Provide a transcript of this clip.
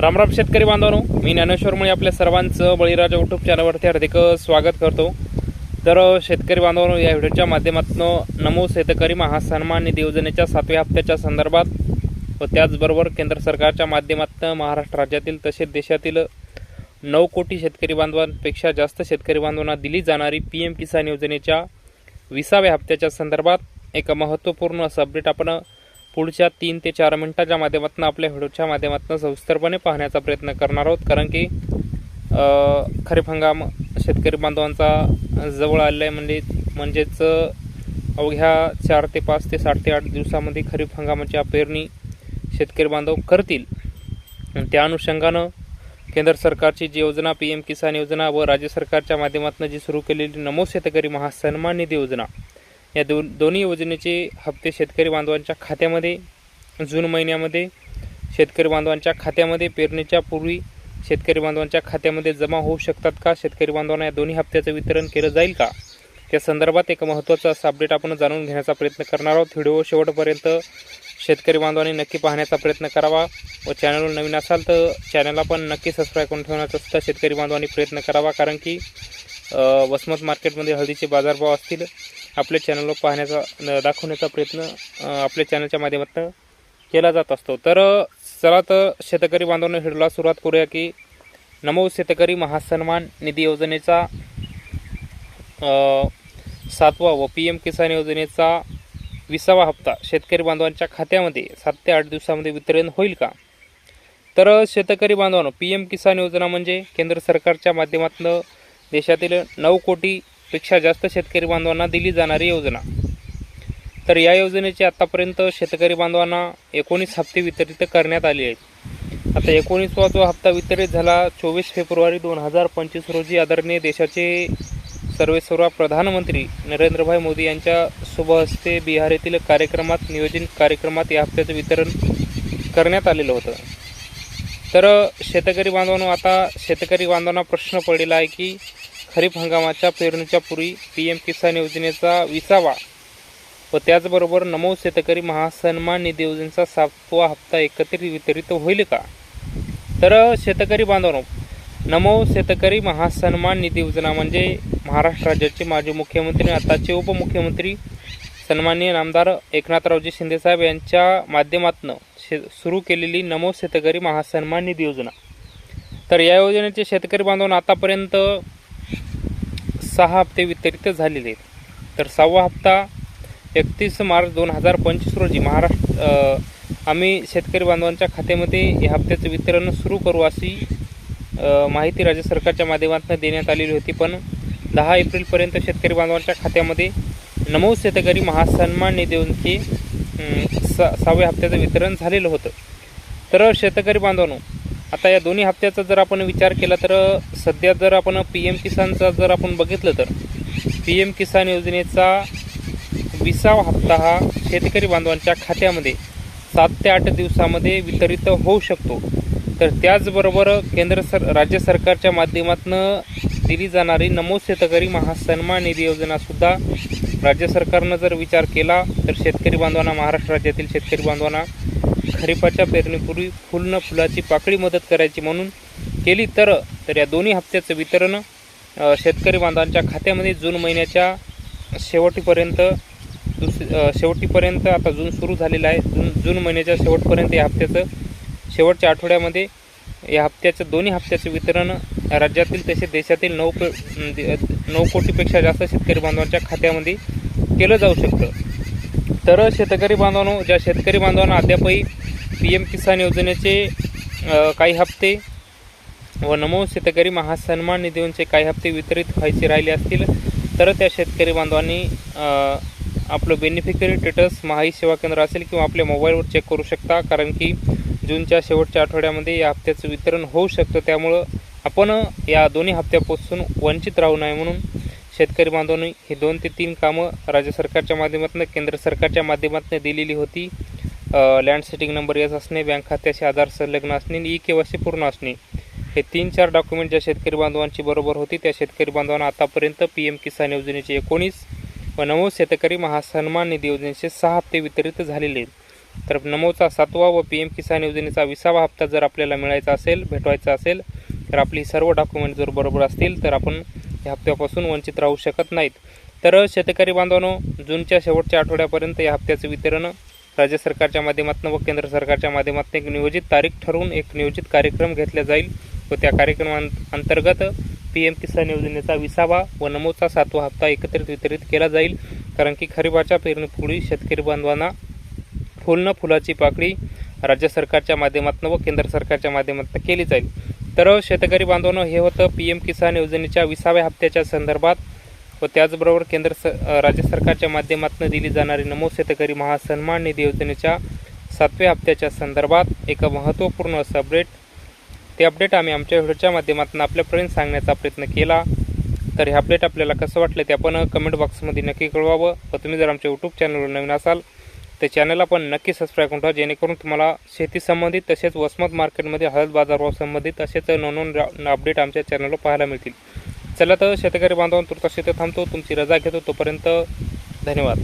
रामराम शेतकरी बांधवांनो मी ज्ञानेश्वर मुळे आपल्या सर्वांचं बळीराजा युट्यूब चॅनलवरती हार्दिक स्वागत करतो. तर शेतकरी बांधवांनो या व्हिडिओच्या माध्यमातून नमो शेतकरी महासन्मान निधी योजनेच्या सातव्या हप्त्याच्या संदर्भात व त्याचबरोबर केंद्र सरकारच्या माध्यमातून महाराष्ट्र राज्यातील तसेच देशातील नऊ कोटी शेतकरी बांधवांपेक्षा जास्त शेतकरी बांधवांना दिली जाणारी पी एम किसान योजनेच्या विसाव्या हप्त्याच्या संदर्भात एक महत्त्वपूर्ण असं अपडेट आपण पुढच्या तीन ते चार मिनटाच्या माध्यमातून आपल्या व्हिडिओच्या माध्यमातून सविस्तरपणे पाहण्याचा प्रयत्न करणार आहोत. कारण की खरीप हंगाम शेतकरी बांधवांचा जवळ आलेला आहे. म्हणजे म्हणजेच अवघ्या चार ते पाच ते साठ ते आठ दिवसामध्ये खरीप हंगामाच्या पेरणी शेतकरी बांधव करतील. त्या अनुषंगानं केंद्र सरकारची जी योजना पी एम किसान योजना व राज्य सरकारच्या माध्यमातून जी सुरू केलेली नमो शेतकरी महासन्मान निधी योजना या दोन दोन्ही योजनेचे हप्ते शेतकरी बांधवांच्या खात्यामध्ये जून महिन्यामध्ये शेतकरी बांधवांच्या खात्यामध्ये पेरणीच्या पूर्वी शेतकरी बांधवांच्या खात्यामध्ये जमा होऊ शकतात का? शेतकरी बांधवांना या दोन्ही हप्त्याचं वितरण केलं जाईल का? त्या संदर्भात एक महत्त्वाचा असं अपडेट आपण जाणून घेण्याचा प्रयत्न करणार आहोत. व्हिडिओ शेवटपर्यंत शेतकरी बांधवांनी नक्की पाहण्याचा प्रयत्न करावा व चॅनलवर नवीन असाल तर चॅनलला पण नक्की सबस्क्राईब करून ठेवण्याचा सुद्धा शेतकरी बांधवांनी प्रयत्न करावा कारण की वसमत मार्केटमध्ये हळदीचे बाजारभाव असतील. आपल्या चॅनलवर पाहण्याचा न- दाखवण्याचा प्रयत्न आपल्या चॅनलच्या माध्यमातून केला जात असतो. तर चला तर शेतकरी बांधवांना हिडला सुरुवात करूया की नमो शेतकरी महासन्मान निधी योजनेचा सातवा व पी एम किसान योजनेचा विसावा हप्ता शेतकरी बांधवांच्या खात्यामध्ये सात ते आठ दिवसामध्ये वितरण होईल का? तर शेतकरी बांधवांनो पी एम किसान योजना म्हणजे केंद्र सरकारच्या माध्यमातून देशातील नऊ कोटी पेक्षा जास्त शेतकरी बांधवांना दिली जाणारी योजना. तर या योजनेचे आतापर्यंत शेतकरी बांधवांना एकोणीस हप्ते वितरित करण्यात आले आहेत. आता एकोणीसवा जो हप्ता वितरित झाला चोवीस फेब्रुवारी दोन हजार पंचवीस रोजी आदरणीय देशाचे सर्वेसर्वा प्रधानमंत्री नरेंद्रभाई मोदी यांच्या शुभहस्ते बिहार येथील कार्यक्रमात नियोजित कार्यक्रमात या हप्त्याचं वितरण करण्यात आलेलं होतं. तर शेतकरी बांधवांनो आता शेतकरी बांधवांना प्रश्न पडलेला आहे की खरीप हंगामाच्या पेरणीच्या पूर्वी पी एम किसान योजनेचा विसावा व त्याचबरोबर नमो शेतकरी महासन्मान निधी योजनेचा सातवा हप्ता एकत्रित वितरित होईल का? तर शेतकरी बांधवांनो नमो शेतकरी महासन्मान निधी योजना म्हणजे महाराष्ट्र राज्याचे माजी मुख्यमंत्री आताचे उपमुख्यमंत्री सन्माननीय नामदार एकनाथरावजी शिंदेसाहेब यांच्या माध्यमातून शे सुरू केलेली नमो शेतकरी महासन्मान निधी योजना. तर या योजनेचे शेतकरी बांधवांना आतापर्यंत सहा हप्ते वितरित झालेले आहेत. तर सहावा हप्ता एकतीस मार्च दोन हजार पंचवीस रोजी महाराष्ट्र आम्ही शेतकरी बांधवांच्या खात्यामध्ये या हप्त्याचं वितरण सुरू करू अशी माहिती राज्य सरकारच्या माध्यमातून देण्यात आलेली होती. पण दहा एप्रिलपर्यंत शेतकरी बांधवांच्या खात्यामध्ये नमो शेतकरी महासन्मान निधीचे योजनेचे सा सहाव्या हप्त्याचं वितरण झालेलं होतं. तर शेतकरी बांधवांनो आता या दोन्ही हप्त्याचा जर आपण विचार केला तर सध्या जर आपण पी एम किसानचा जर आपण बघितलं तर पी एम किसान योजनेचा विसावा हप्ता हा शेतकरी बांधवांच्या खात्यामध्ये सात ते आठ दिवसामध्ये वितरित होऊ शकतो. तर त्याचबरोबर केंद्र सर राज्य सरकारच्या माध्यमातून दिली जाणारी नमो शेतकरी महासन्मान निधी योजनासुद्धा राज्य सरकारनं जर विचार केला तर शेतकरी बांधवांना महाराष्ट्र राज्यातील शेतकरी बांधवांना खरीपाच्या पेरणीपूर्वी फुल न फुलाची पाकळी मदत करायची म्हणून केली तर तर या दोन्ही हप्त्याचं वितरण शेतकरी बांधवांच्या खात्यामध्ये जून महिन्याच्या शेवटीपर्यंत दुस शेवटीपर्यंत आता जून सुरू झालेला आहे. जून जून महिन्याच्या शेवटपर्यंत या हप्त्याचं शेवटच्या आठवड्यामध्ये या हप्त्याचं दोन्ही हप्त्याचं वितरण राज्यातील तसेच देशातील नऊ नऊ कोटीपेक्षा जास्त शेतकरी बांधवांच्या खात्यामध्ये केलं जाऊ शकतं. तर शेतकरी बांधवांनो ज्या शेतकरी बांधवांना अद्यापही पी एम किसान योजनेचे काही हप्ते व नमो शेतकरी महासन्मान निधीचे काही हप्ते वितरित व्हायचे राहिले असतील तर त्या शेतकरी बांधवांनी आपलं बेनिफिशरी स्टेटस महाई सेवा केंद्र असेल किंवा आपल्या मोबाईलवर चेक करू शकता कारण की जूनच्या शेवटच्या आठवड्यामध्ये या हप्त्याचं वितरण होऊ शकतं. त्यामुळं आपण या दोन्ही हप्त्यापासून वंचित राहू नये म्हणून शेतकरी बांधवांनी ही दोन ते तीन कामं राज्य सरकारच्या माध्यमातून केंद्र सरकारच्या माध्यमातून दिलेली होती. लँड सेटिंग नंबर येत असणे बँक खात्याशी आधार संलग्न असणे आणि ई केवायसी पूर्ण असणे. हे तीन चार डॉक्युमेंट ज्या शेतकरी बांधवांची बरोबर होती त्या शेतकरी बांधवांना आतापर्यंत पी एम किसान योजनेचे एकोणीस व नमो शेतकरी महासन्मान निधी योजनेचे सहा हप्ते वितरित झालेले आहेत. तर नमोचा सातवा व पी एम किसान योजनेचा विसावा हप्ता जर आपल्याला मिळायचा असेल भेटवायचा असेल तर आपली सर्व डॉक्युमेंट जर बरोबर असतील तर आपण या हप्त्यापासून वंचित राहू शकत नाहीत. तर शेतकरी बांधवांनो जूनच्या शेवटच्या आठवड्यापर्यंत या हप्त्याचं वितरण राज्य सरकारच्या माध्यमातून व केंद्र सरकारच्या माध्यमातून एक नियोजित तारीख ठरवून एक नियोजित कार्यक्रम घेतला जाईल व त्या कार्यक्रमांतर्गत पी एम किसान योजनेचा विसावा व नमोचा सातवा हप्ता एकत्रित वितरित केला जाईल. कारण की खरीपाच्या पेरणीपूर्वी शेतकरी बांधवांना फुल फुलाची पाकळी राज्य सरकारच्या माध्यमातून व केंद्र सरकारच्या माध्यमातून केली जाईल. तर शेतकरी बांधवांनो हे होतं पी एम किसान योजनेच्या विसाव्या हप्त्याच्या संदर्भात व त्याचबरोबर केंद्र स राज्य सरकारच्या माध्यमातून दिली जाणारी नमो शेतकरी महासन्मान निधी योजनेच्या सातव्या हप्त्याच्या संदर्भात एक महत्त्वपूर्ण असं अपडेट. ते अपडेट आम्ही आमच्या व्हिडिओच्या माध्यमातून आपल्यापर्यंत सांगण्याचा प्रयत्न केला. तर हे अपडेट आपल्याला कसं वाटलं ते आपण कमेंट बॉक्समध्ये नक्की कळवावं व तुम्ही जर आमच्या यूट्यूब चॅनलवर नवीन असाल तर चॅनलला पण नक्की सबस्क्राईब करून ठेवा जेणेकरून तुम्हाला शेती संबंधित तसेच वसमत मार्केटमध्ये हळद बाजारभाव संबंधित तसेच नोंदवून अपडेट आमच्या चॅनलवर पाहायला मिळतील. चला तर शेतकरी बांधवांतूर तसे थांबतो तुमची रजा घेतो तोपर्यंत धन्यवाद.